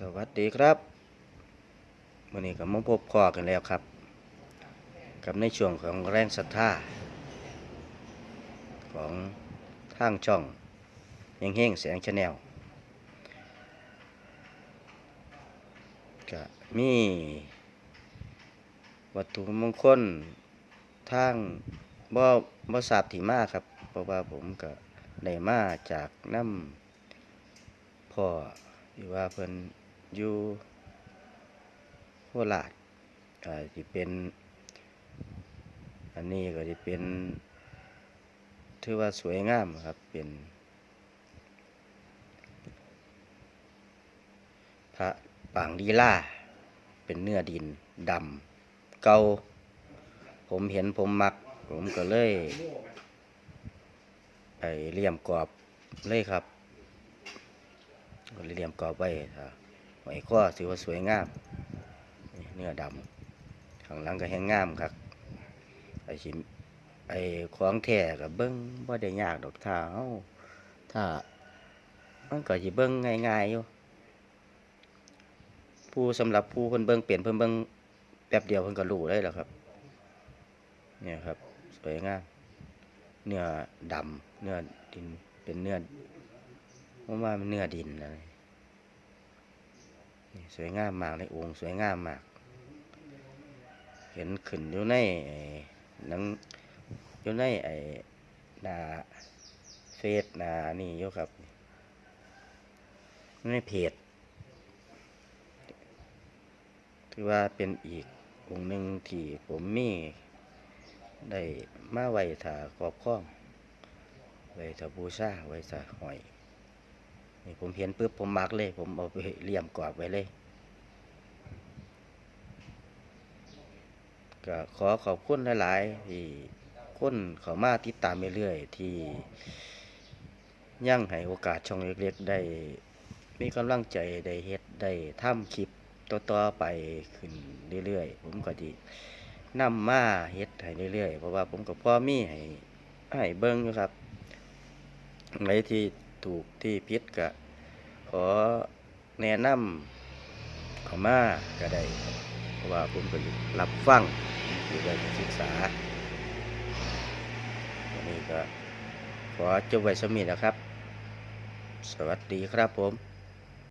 สวัสดีครับวันนี้ก็มาพบพอกันแล้วครับ กับในช่วงของแรงศรัทธาของทางช่องเฮงเฮงแสงชาแนลก็มีวัตถุมงคลทางบ่บ่ทราบที่มาครับเพราะว่าผมก็ได้มาจากน้ำพ่อที่ว่าเพิ่น อยู่โคราชอ่าสิเป็น อันนี้ก็จะเป็น ถือว่าสวยงามครับ เป็นพระปางลีล่า เป็นเนื้อดินดำเก่าผมเห็นผมมัก ผมก็เลยไอเลี่ยมกรอบเลยครับก็เลยเรียมกรอบไว้ถ้า หอยข้อถือว่าสวยงาม เนื้อดำข้างหลังก็แห้งงามครับไอชิมไอของแท้กับเบิ้งบ่ได้ยากดอกถ้าเฮาถ้ามันก็สิเบิ้งง่ายๆอยู่ผู้สำหรับผู้เพิ่นเบิ้งเปลี่ยนเพิ่นเบิ้งแป๊บเดียวเพิ่นก็รู้ได้แล้วครับ เนี่ยครับ สวยงามเนื้อดำเนื้อดินเป็นเนื้อผมว่ามันเนื้อดินนะ สวยงามมากเลยองค์สวยงามมาก เห็นขึ้นอยู่ในหนังอยู่ในไอ้นาเฟซนานี่อยู่ครับในเพจถือว่าเป็นอีกองค์หนึ่งที่ผมมีได้มาไว้ถาครอบครองไว้ถ้าบูชาไว้ถาหอย นี่ผมเห็นปุ๊บผมมักเลย ผมเอาไปเลี่ยมกรอบไว้เลย ก็ขอขอบคุณหลายๆที่คนเขามาติดตามเรื่อยๆที่ยังให้โอกาสช่องเล็กๆ ได้ มีกำลังใจได้เฮ็ดได้ทำคลิปต่อๆไปขึ้นเรื่อยๆ ผมก็ดีนำมาเฮ็ดให้เรื่อยๆ เพราะว่าผมกับพ่อมีให้ให้เบิ่งอยู่ครับไหนที่ ถูกที่พิษก็ขอแนะนำเข้ามาก็ได้เพราะว่าผมก็รับฟังอยู่ได้ศึกษาวันนี้ก็ขอจบไว้สมีนะครับ สวัสดีครับผม